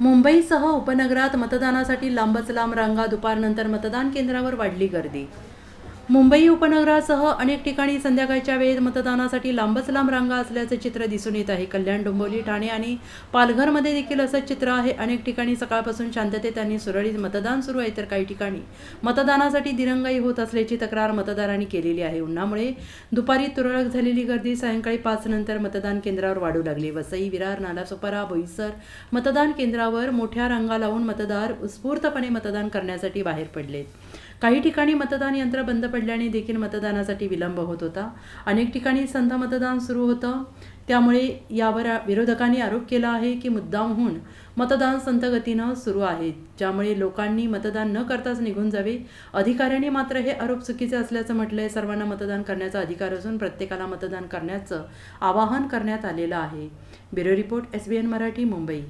मुंबईसह उपनगरात मतदानासाठी लांबच लांब रांगा दुपारनंतर मतदान केंद्रावर वाढली गर्दी. मुंबई उपनगरासह अनेक ठिकाणी संध्याकाळच्या वेळेत मतदानासाठी लांबच लांब रांगा असल्याचे चित्र दिसून येत आहे. कल्याण डोंबिवली ठाणे आणि पालघरमध्ये देखील असंच चित्र आहे. अनेक ठिकाणी सकाळपासून शांततेत आणि सुरळीत मतदान सुरू आहे तर काही ठिकाणी मतदानासाठी दिरंगाई होत असल्याची तक्रार मतदारांनी केलेली आहे. उन्हामुळे दुपारी तुरळक झालेली गर्दी सायंकाळी पाच नंतर मतदान केंद्रावर वाढू लागली. वसई विरार नालासोपारा बोईसर मतदान केंद्रावर मोठ्या रांगा लावून मतदार उत्स्फूर्तपणे मतदान करण्यासाठी बाहेर पडले. काही ठिकाणी मतदान यंत्र बंद पडल्याने देखील मतदानासाठी विलंब होत होता. अनेक ठिकाणी संथ मतदान सुरू होतं. त्यामुळे यावर विरोधकांनी आरोप केला आहे की मुद्दामहून मतदान संथ गतीनं सुरू आहे. ज्यामुळे लोकांनी मतदान न करताच निघून जावे. अधिकाऱ्यांनी मात्र हे आरोप चुकीचे असल्याचं म्हटलंय. सर्वांना मतदान करण्याचा अधिकार असून प्रत्येकाला मतदान करण्याचं आवाहन करण्यात आलेलं आहे. Bureau report S B N Marathi Mumbai.